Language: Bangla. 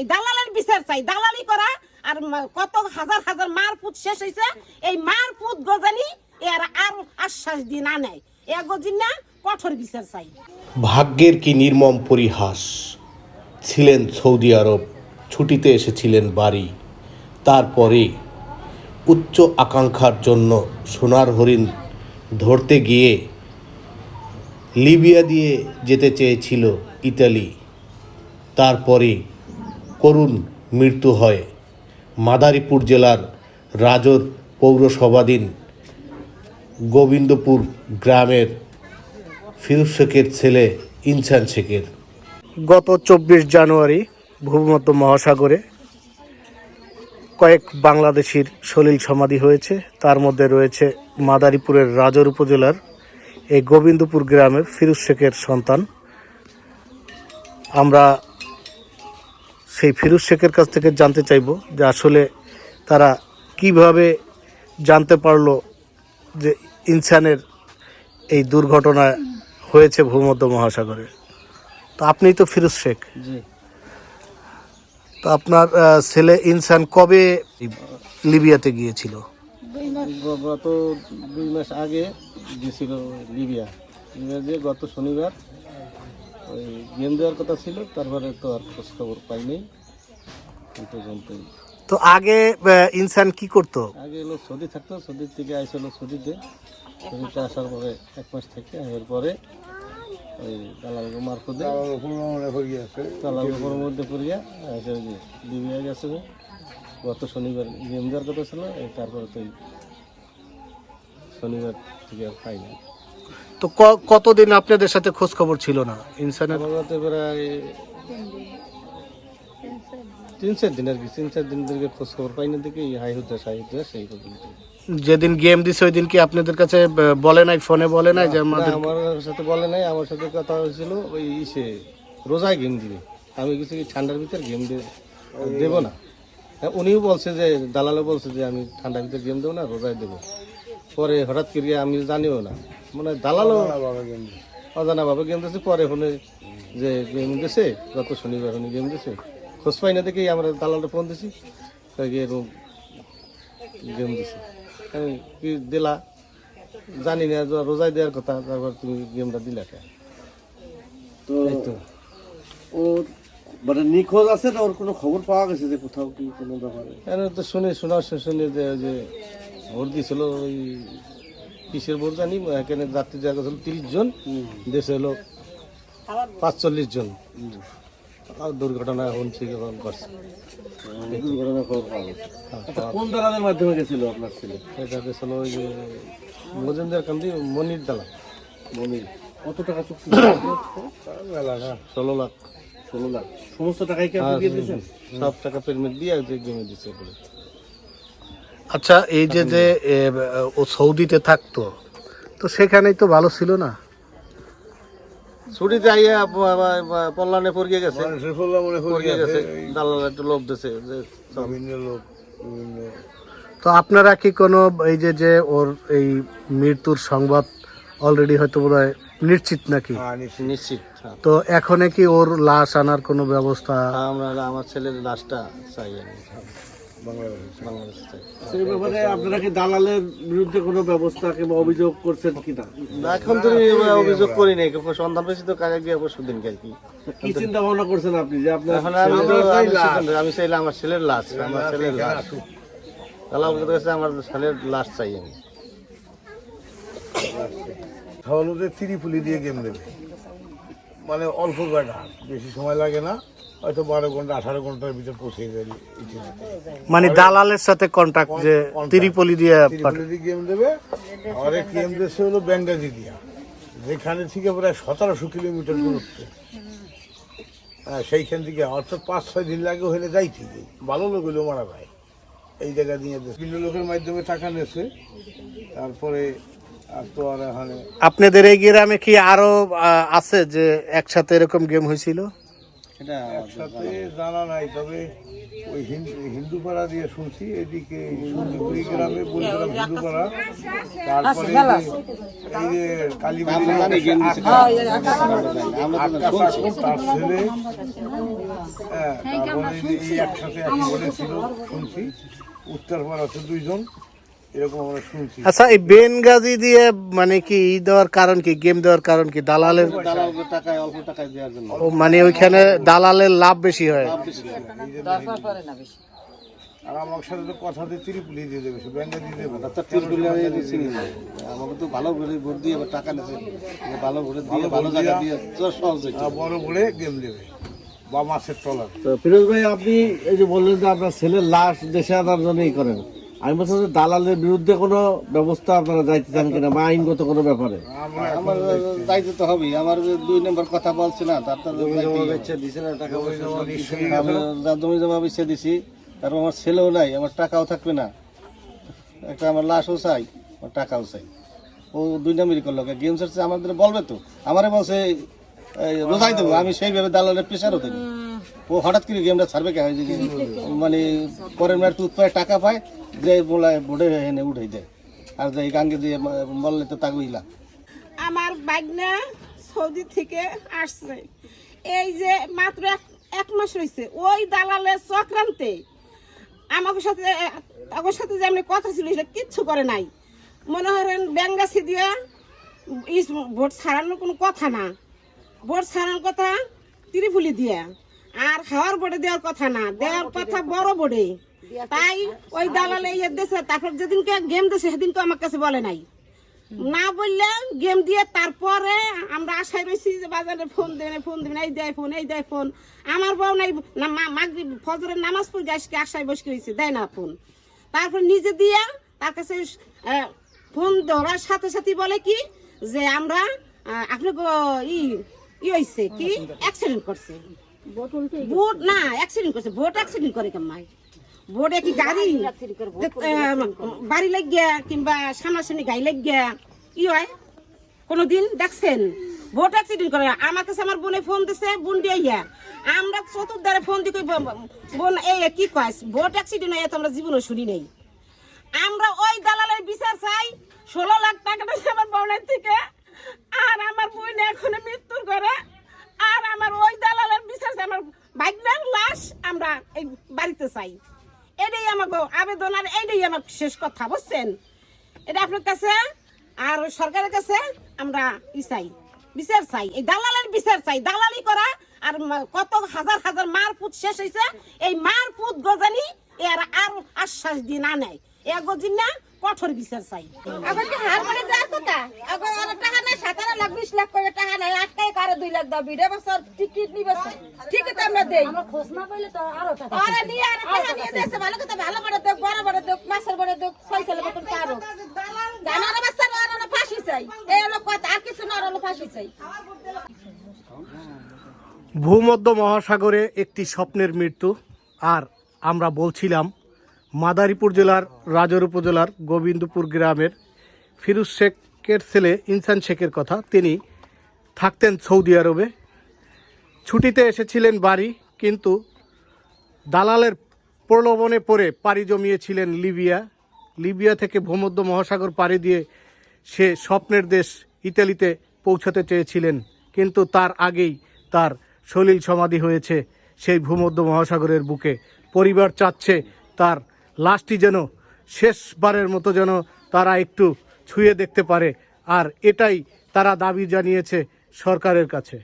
এই দালালের বিচার চাই, দালালি করা আর কত হাজার হাজার মার পুত শেষ হয়েছে এই মার পুত গজানি এর আর আশ্বাস দিয়ে না নেয়। এ গজিন না, কঠোর বিচার চাই। ভাগ্যের কি নির্মম পরিহাস? ছিলেন সৌদি আরব, ছুটিতে এসেছিলেন বাড়ি। তারপরে উচ্চ আকাঙ্ক্ষার জন্য সোনার হরিণ ধরতে গিয়ে লিবিয়া দিয়ে যেতে চেয়েছিল ইতালি। তারপরে করুণ মৃত্যু হয়। মাদারীপুর জেলার রাজর পৌরসভাধীন গোবিন্দপুর গ্রামের ফিরোজ শেখের ছেলে ইনসান শেখের। গত চব্বিশ জানুয়ারি ভূমধ্য মহাসাগরে কয়েক বাংলাদেশির সলিল সমাধি হয়েছে। তার মধ্যে রয়েছে মাদারীপুরের রাজর উপজেলার এই গোবিন্দপুর গ্রামের ফিরোজ শেখের সন্তান। আমরা সেই ফিরোজ শেখের কাছ থেকে জানতে চাইব যে আসলে তারা কীভাবে জানতে পারল যে ইনসানের এই দুর্ঘটনা হয়েছে ভূমধ্য মহাসাগরে। তো আপনি তো ফিরুজ শেখ। জি। তো আপনার ছেলে ইনসান কবে লিবিয়াতে গিয়েছিল? গত দুই মাস আগে গেছিল লিবিয়া। লিবিয়া দিয়ে গত শনিবার ওই গেম দেওয়ার কথা ছিল তারপরে তো আর খোঁজ খবর পাইনি। কিন্তু জানতেই তো আগে ইনসান কি করত? আগে এলো সৌদি থাকতো সৌদির থেকে আইসলো সৌদিতে। সৌদিতে আসার পরে এক মাস থেকে এরপরে ওই দালাল মারফতে। দালাল উপর মধ্যে পড়িয়া এসে ওই যে লিবিয়া গেছে গত শনিবার গেম দেওয়ার কথা ছিল তারপরে তো শনিবার থেকে আর পাইনি। তো ক- কতদিন আপনাদের সাথে খোঁজ খবর ছিল না? ইনসানের প্রায় তিন চার দিন আর কি তিন চার দিন ধরে খোঁজ খবর পাইনি দেখে এই হাই হতে হাই হতে সেই পর্যন্ত। যেদিন গেম দিছে ওই দিন কি আপনাদের কাছে বলে নাই ফোনে বলে নাই যে না, আমাদের আমার সাথে বলে নাই আমার সাথে কথা হয়েছিল ওই ইসে রোজায় গেম দিবে। আমি কিছু কি ঠান্ডার ভিতর গেম দেবো না। হ্যাঁ, উনিও বলছে যে দালালও বলছে যে আমি ঠান্ডার ভিতর গেম দেবো না রোজায় দেবো। পরে হঠাৎ করে আমি জানিও না। মানে দালালও অজানা ভাবে গেম দিয়েছে পরে ফোনে যে গেম দিয়েছে গত শনিবার উনি গেম দিয়েছে খোঁজ পাই না দেখেই আমরা দালালটা ফোন দিছি এরকম গেম দিছে। আমি কি দিলা? জানি না যে রোজায় দেওয়ার কথা তারপর তুমি গেমটা দিলা কে? তো ও মানে নিখোঁজ আছে না ওর কোনো খবর পাওয়া গেছে যে কোথাও কি কোনো ব্যাপারে? তো শুনে শোনা শুনে যে ভোট দিয়েছিল ওই কিসের ভোট জানি? এখানে যাত্রী জায়গা ছিল তিরিশ জন দেশে হলো পাঁচচল্লিশ জন। দুর্ঘটনা হচ্ছে এখন করছে দুর্ঘটনার খবর পাওয়া গেছে। হ্যাঁ, আচ্ছা কোন দালালের মাধ্যমে গেছিল আপনার ছেলে? এটা গেছিল ওই যে মজুমদার কান্দি মনির দালা মনির। কত টাকা চুক্তি ষোলো লাখ। ষোলো লাখ। সমস্ত টাকাই কি আপনি দিয়ে দিয়েছেন? সব টাকা পেমেন্ট দিয়ে জমে দিচ্ছে আচ্ছা এই যে যে ও সৌদিতে থাকতো তো সেখানেই তো ভালো ছিল না? ছুটিতে আইয়া পল্লানে পড়িয়ে গেছে। পড়িয়ে গেছে দালাল একটু লোভ দিছে যে তো আপনারা কি কোনো এই যে যে ওর এই মৃত্যুর সংবাদ অলরেডি হয়তো বোধ হয় নিশ্চিত নাকি? নিশ্চিত। হ্যাঁ। তো এখনে কি ওর লাশ আনার কোনো ব্যবস্থা? হ্যাঁ, আমরা আমার ছেলের লাশটা চাই সেই ব্যাপারে আপনারা কি দালালের বিরুদ্ধে কোনো ব্যবস্থা কিংবা অভিযোগ করছেন কিনা? এখন তো অভিযোগ করি নাই কিন্তু সন্ধান পেয়েছি তো কাজে গিয়ে পরশু দিন আর কি। কি চিন্তা ভাবনা করছেন আপনি যে আপনার এখন আমি আমি চাইলে আমার ছেলের লাশ আমার ছেলের লাশ। তাহলে আমাকে কাছে আমার ছেলের লাশ চাই আমি। হলুদে ত্রিপুলি দিয়ে গেম দেবে। মানে অল্প কয়টা বেশি সময় লাগে না হয়তো বারো ঘণ্টা আঠারো ঘণ্টার ভিতরে পৌঁছে যাবে মানে দালালের সাথে কন্টাক্ট যে তিরিপলি দিয়ে গেম দেবে। আর গেম দেশে হলো ব্যাঙ্গাজি দিয়া। যেখানে থেকে প্রায় সতেরোশো কিলোমিটার দূরত্বে। হ্যাঁ সেইখান থেকে অর্থাৎ পাঁচ ছয় দিন লাগে হলে যাই ঠিকই ভালো লোক হলেও মারা যায়। এই জায়গা নিয়ে বিভিন্ন লোকের মাধ্যমে টাকা নেছে তারপরে আপনাদের এই গ্রামে কি আরও আছে যে একসাথে এরকম গেম হয়েছিল? একসাথে জানা নাই। তবে ওই হিন্দু হিন্দু পাড়া দিয়ে শুনছি এদিকে সুন্দরপুরি গ্রামে বলছিলাম হিন্দু পাড়া তারপরে এই যে- এই কালীবাড়ি তার ছেলে। হ্যাঁ, তারপরে একসাথে শুনছি। উত্তর পাড়াতে দুইজন। এরকম আমরা শুনছি। আচ্ছা এই বেনগাজি দিয়ে মানে কি ই দেওয়ার কারণ কি গেম দেওয়ার কারণ কি দালালের? দালালকে টাকায় অল্প টাকায় দেওয়ার জন্য। ও মানে ওইখানে দালালের লাভ বেশি হয়। আর আমার সাথে তো কথা দিয়ে তিরিপুলি দিয়ে দেবে সে দিয়ে দেবে। না তার তিরপুলি আমি চিনি না। আমাকে তো ভালো করে ভোট দিয়ে আবার টাকা নিয়েছে। ভালো দিয়ে ভালো জায়গা দিয়ে তো সহজ বড় বড়ে গেম দেবে বা মাছের তলার তো ফিরোজ ভাই আপনি এই যে বললেন যে আপনার ছেলের লাশ দেশে আনার জন্যই করেন। আমি বলছি যে দালালের বিরুদ্ধে কোনো ব্যবস্থা আপনারা যাইতে চান কিনা বা আইনগত কোনো ব্যাপারে? আমার দায়িত্ব তো হবেই। আমার যে দুই নম্বর কথা বলছি না তার জমি জমা বেছে দিছি তারপর আমার ছেলেও নাই আমার টাকাও থাকবে না। একটা আমার লাশও চাই আমার টাকাও চাই। ও দুই নম্বরই করল। গেম সার্চে আমাদের বলবে তো। আমারে বলছে রোজাই দেবো আমি সেইভাবে দালালের প্রেশারও দেবো। ও হঠাৎ করে গেমটা ছাড়বে কে? মানে পরের মেয়ের টুথ পায় টাকা পায় যে বলায় বোর্ডে এনে উঠে দেয়। আর যে গাঙ্গে দিয়ে বললে তো তাকে ইলা আমার বাগনা সৌদি থেকে আসছে। এই যে মাত্র এক মাস হয়েছে ওই দালালের চক্রান্তে আমাকে সাথে আমার সাথে যে এমনি কথা ছিল, সেটা কিচ্ছু করে নাই। মনে করেন ব্যাঙ্গাসি দিয়ে ভোট ছাড়ানোর কোনো কথা না। ভোট ছাড়ানোর কথা ত্রিপুলি দিয়ে। আর খাওয়ার বোর্ডে দেওয়ার কথা না দেওয়ার কথা বড় বোর্ডে তাই ওই দালালে ইয়ে দেশে তারপর যেদিনকে গেম দেশে সেদিনকে আমার কাছে বলে নাই। না বললে গেম দিয়ে তারপরে আমরা আশায় রয়েছি যে বাজারে ফোন দেবে ফোন দেবে এই দেয় ফোন এই দেয় ফোন আমার বউ নাই না মা- মাগরিব ফজরের নামাজ পড়ে আজকে আশায় বসে রয়েছে দেয় না ফোন তারপর নিজে দিয়া তার কাছে ফোন ধরার সাথে সাথে বলে কি যে আমরা আপনাকে ই ই হয়েছে কি অ্যাক্সিডেন্ট করছে। ভোট না অ্যাক্সিডেন্ট করছে ভোট অ্যাক্সিডেন্ট করে কেমন ভোটে কি গাড়ি? বাড়ি লাগিয়া কিংবা সামনাসামনি গাড়ি লাগিয়া কি হয়? কোনোদিন দেখছেন? ভোট অ্যাক্সিডেন্ট করে। আমার কাছে আমার বোনে ফোন দিছে বোন দিয়ে ইয়া আমরা চতুর্ধারে ফোন দিয়ে কই, বোন এই কি কয়? ভোট অ্যাক্সিডেন্ট হয়ে তো আমরা জীবনে শুনি নেই। আমরা ওই দালালের বিচার চাই ষোলো লাখ টাকা দিয়েছে আমার বোনের থেকে আর আমার বোন এখন মৃত্যুর করে আর আমার ওই দালালের বিচার আমার ভাগ্নের লাশ আমরা এই বাড়িতে চাই। এটাই আমাকে আবেদন আর এইটাই আমার শেষ কথা, বুঝছেন? এটা আপনার কাছে আর সরকারের কাছে আমরা ই চাই, বিচার চাই, এই দালালের বিচার চাই, দালালি করা আর কত হাজার হাজার মার পুত শেষ হয়েছে এই মার পুত গজানি এর আর আশ্বাস দিয়ে না নেয়। এ গজিন না, কঠোর বিচার চাই। এখন কি হার দেওয়ার কথা আর টাকা নাই, সতেরো লাখ, বিশ লাখ করে টাকা নাই আটকাই দুই লাখ দাও বিড়ে বছর টিকিট নিবে ঠিকই তো আমরা দেই। খোঁজ না পাইলে তো আরও টাকা আরে নিয়ে আর টাকা নিয়ে দেশে ভালো কথা ভালো করে দেখ বড় বড় দেখ মাছের বড় দেখ ছয় পারো জানার বাচ্চার আর হলো ফাঁসি চাই। এই হলো কথা আর কিছু না আর হলো ফাঁসি চাই। ভূমধ্য মহাসাগরে একটি স্বপ্নের মৃত্যু। আর আমরা বলছিলাম মাদারীপুর জেলার রাজর উপজেলার গোবিন্দপুর গ্রামের ফিরুজ শেখের ছেলে ইনসান শেখের কথা। তিনি থাকতেন সৌদি আরবে। ছুটিতে এসেছিলেন বাড়ি, কিন্তু দালালের প্রলোভনে পড়ে পাড়ি জমিয়েছিলেন লিবিয়া। লিবিয়া থেকে ভূমধ্য মহাসাগর পাড়ি দিয়ে সে স্বপ্নের দেশ ইতালিতে পৌঁছাতে চেয়েছিলেন, কিন্তু তার আগেই তার সলিল সমাধি হয়েছে সেই ভূমধ্য মহাসাগরের বুকে। পরিবার চাচ্ছে তার লাশটি যেন শেষবারের মতো যেন তারা একটু ছুঁয়ে দেখতে পারে, আর এটাই তারা দাবি জানিয়েছে সরকারের কাছে।